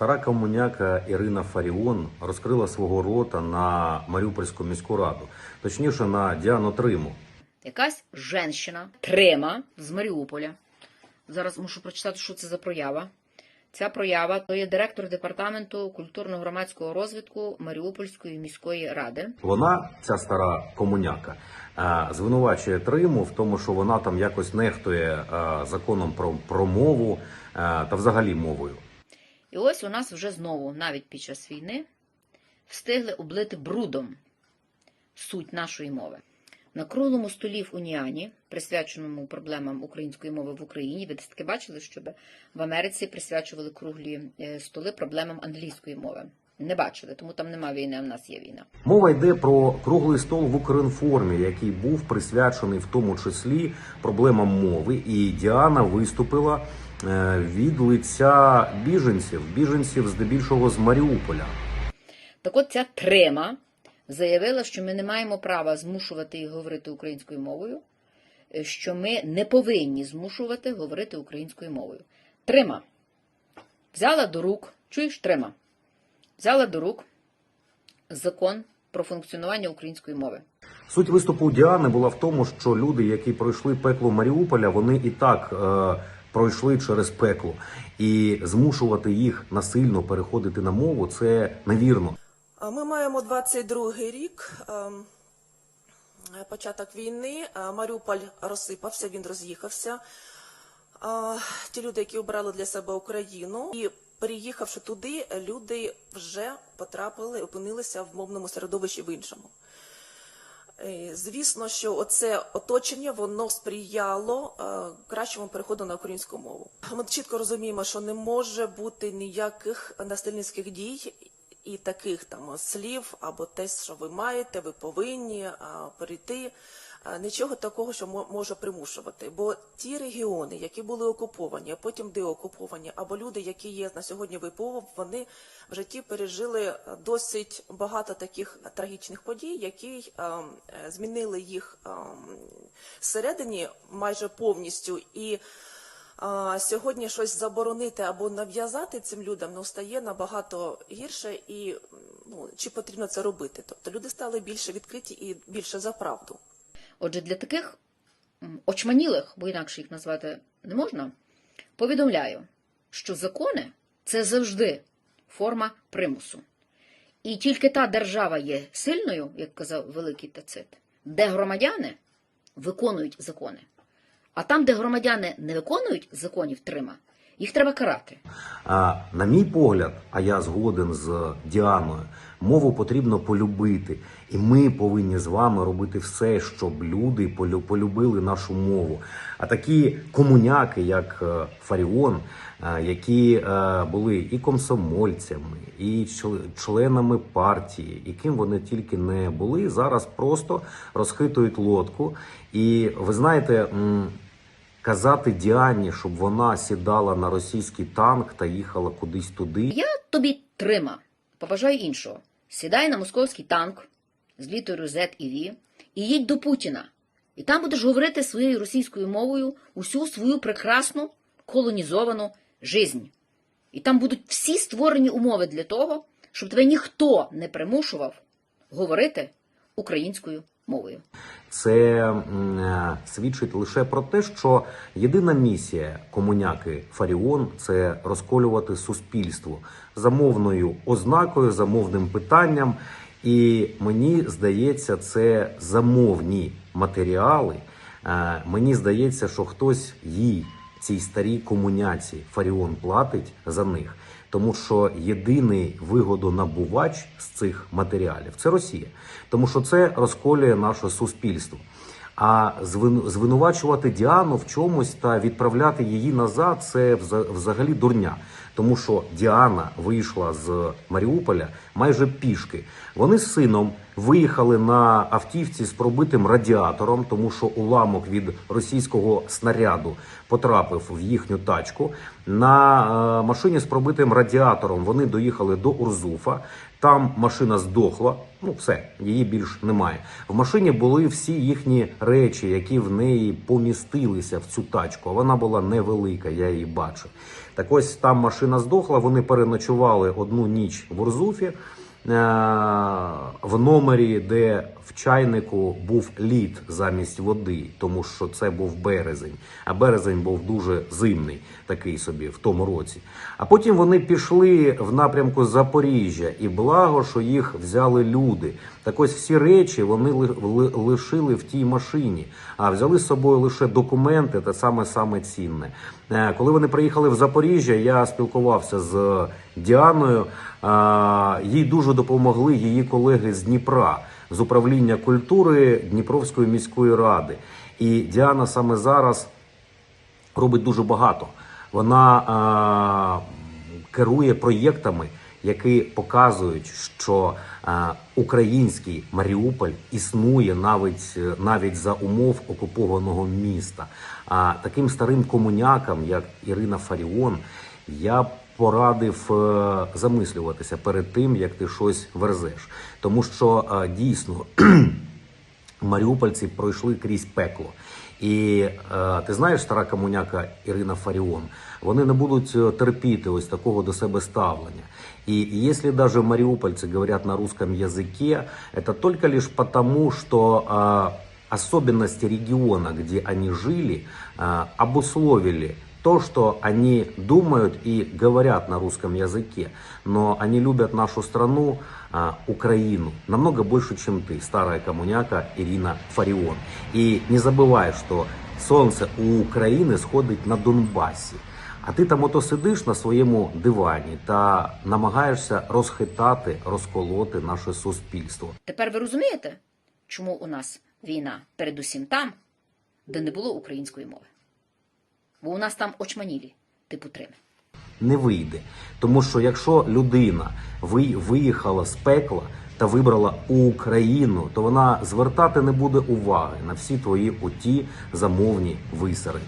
Стара комуняка Ірина Фаріон розкрила свого рота на Маріупольську міську раду, точніше на Діану Триму. Якась женщина, трема з Маріуполя. Зараз мушу прочитати, що це за проява. Ця проява то є директор департаменту культурно-громадського розвитку Маріупольської міської ради. Вона, ця стара комуняка, е, звинувачує Триму в тому, що вона там якось нехтує е, законом про, про мову е, та взагалі мовою. І ось у нас вже знову, навіть під час війни, встигли облити брудом суть нашої мови. На круглому столі в Уніані, присвяченому проблемам української мови в Україні, ви таки бачили, щоб в Америці присвячували круглі е, столи проблемам англійської мови. Не бачили, тому там нема війни, а в нас є війна. Мова йде про круглий стол в Укрінформі, який був присвячений в тому числі проблемам мови. І Діана виступила від лиця біженців, біженців здебільшого з Маріуполя. Так от ця трема заявила, що ми не маємо права змушувати їх говорити українською мовою, е, що ми не повинні змушувати говорити українською мовою. Трима. Взяла до рук, чуєш, трима. Взяла до рук закон про функціонування української мови. Суть виступу Діани була в тому, що люди, які пройшли пекло Маріуполя, вони і так е, пройшли через пекло, і змушувати їх насильно переходити на мову це невірно. Ми маємо 22-й рік, ем, початок війни. Е, Маріуполь розсипався, він роз'їхався. Ті люди, які обрали для себе Україну, і переїхавши туди, люди вже потрапили, опинилися в мовному середовищі в іншому. Е, Звісно, що оце оточення воно сприяло е, кращому переходу на українську мову. Ми чітко розуміємо, що не може бути ніяких насильницьких дій і таких там слів або те, що ви маєте, ви повинні перейти. А, Нічого такого, що мо- може примушувати. Бо ті регіони, які були окуповані, а потім деокуповані, або люди, які є на сьогодні ВПО, вони в житті пережили е, досить багато таких трагічних подій, які е, е, змінили їх е, всередині майже повністю. І сьогодні щось заборонити або нав'язати цим людям ну, стає набагато гірше, і ну, чи потрібно це робити? Тобто люди стали більше відкриті і більше за правду. Отже, для таких очманілих, бо інакше їх назвати не можна, повідомляю, що закони це завжди форма примусу. І тільки та держава є сильною, як казав великий Тацит, де громадяни виконують закони. А там, де громадяни не виконують законів трима, їх треба карати. А на мій погляд, а я згоден з Діаною, мову потрібно полюбити, і ми повинні з вами робити все, щоб люди полю- полюбили нашу мову. А такі комуняки, як е, Фаріон, е, які е, були і комсомольцями, і чл- членами партії, і ким вони тільки не були, зараз просто розхитують лодку. І ви знаєте. Казати Діані, щоб вона сідала на російський танк та їхала кудись туди. Я тобі трима. Побажаю іншого. Сідай на московський танк з літерою Z і V і їдь до Путіна. І там будеш говорити своєю російською мовою усю свою прекрасну колонізовану жизнь. І там будуть всі створені умови для того, щоб тебе ніхто не примушував говорити українською мовою. Це е, свідчить лише про те, що єдина місія комуняки Фаріон це розколювати суспільство за мовною ознакою, за мовним питанням. І мені здається, це замовні матеріали. Е, Мені здається, що хтось їй, цій старій комуняці, Фаріон платить за них. Тому що єдиний вигодонабувач з цих матеріалів це Росія, тому що це розколює наше суспільство. А звин- звинувачувати Діану в чомусь та відправляти її назад це вза- взагалі дурня. Тому що Діана вийшла з Маріуполя майже пішки. Вони з сином виїхали на автівці з пробитим радіатором, тому що уламок від російського снаряду потрапив в їхню тачку. На е, машині з пробитим радіатором вони доїхали до Урзуфа. Там машина здохла. Ну, все, її більш немає. В машині були всі їхні речі, які в неї помістилися в цю тачку. А вона була невелика, я її бачив. Так ось там машина здохла. Вони переночували одну ніч в Урзуфі е, в номері, де в чайнику був лід замість води, тому що це був березень. А березень був дуже зимний, такий собі в тому році. А потім вони пішли в напрямку Запоріжжя, і благо, що їх взяли люди. Так ось всі речі вони ли- ли- лишили в тій машині, а взяли з собою лише документи та саме саме цінне. Е, Коли вони приїхали в Запоріжжя, я спілкувався з Діаною. Їй дуже допомогли її колеги з Дніпра з управління культури Дніпровської міської ради. І Діана саме зараз робить дуже багато. Вона а, керує проєктами, які показують, що а, український Маріуполь існує навіть навіть за умов окупованого міста. А таким старим комунякам, як Ірина Фаріон, я порадив е, замислюватися перед тим, як ти щось верзеш, тому що е, дійсно маріупольці пройшли крізь пекло. І е, ти знаєш, стара комуняка Ірина Фаріон, вони не будуть е, терпіти ось такого до себе ставлення. И если даже мариупольцы говорят на русском языке, это только лишь потому, что э, особенности региона, где они жили, э, обусловили то, что они думают и говорят на русском языке. Но они любят нашу страну, а, Украину, намного больше, чем ты, старая коммуняка Ирина Фарион. И не забывай, что сонце у України сходить на Донбасі. А ти там ото сидиш на своєму дивані та намагаєшся розхитати, розколоти наше суспільство. Тепер ви розумієте, чому у нас війна передусім там, де не було української мови? Бо у нас там очманілі, типу трими. не вийде. Тому що якщо людина ви- виїхала з пекла та вибрала Україну, то вона звертати не буде уваги на всі твої оті замовні висари.